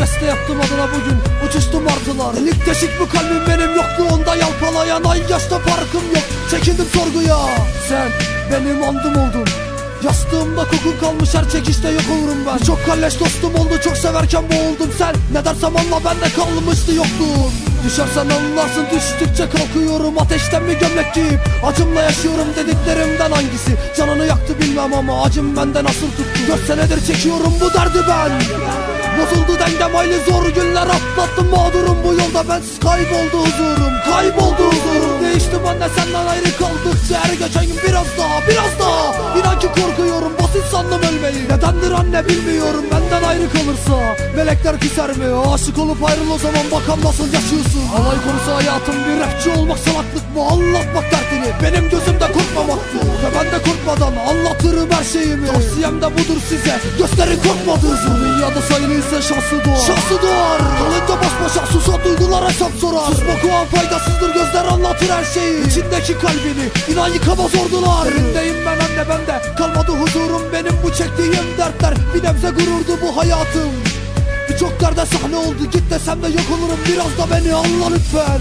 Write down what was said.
beste yaptım adına bugün Uçuştu martılar Delik deşik bu kalbim benim yokluğunda yalpalayan Ay yaşta farkım yok. Çekildim sorguya Sen benim andım oldun. Yastığımda kokun kalmış her çekişte yok olurum ben. Çok kalleş dostum oldu çok severken boğuldum. Sen Ne dersem anla bende kalmıştı yokluğun Düşersen anlarsın düştükçe kalkıyorum Ateşten bir gömlek giyip acımla yaşıyorum? Dediklerimden hangisi? Canını yaktı bilmem ama acım bende nasıl tuttu. Dört senedir çekiyorum bu derdi ben. Bozuldu dengem aylı zor günler atlattım. Mağdurum bu yolda bensiz kayboldu huzurum. Kayboldu huzurum. Değiştim anne senden ayrı kaldıkça her geçen gün biraz daha biraz daha. İnan ki korkuyorum. ölmeyi Nedendir anne bilmiyorum benden ayrı kalırsa. Melekler küser mi? Aşık olup ayrıl o zaman bakalım nasıl yaşıyorsun? Alay konusu hayatım bir rapçi olmak salaklık mı? Anlatmak derdini Benim gözümde korkmamaktı ve ben de korkmadan anlatırım her şeyimi. Tavsiyem de budur size gösterin korkmadığınızı Dünyada sayılıysa şansı doğar. Şansı doğar. Kalınca baş başa susa duygular hesap sorar. Susmak o an faydasızdır gözler anlatır her şeyi. İçindeki kalbini inan yıkamaz ordular. Derindeyim ben anne bende kalmadı huzurum benim bu çektiğim dertler Bir nebze gururdu bu hayatım. Birçok derde sahne oldu git desem de yok olurum. Biraz da beni anla lütfen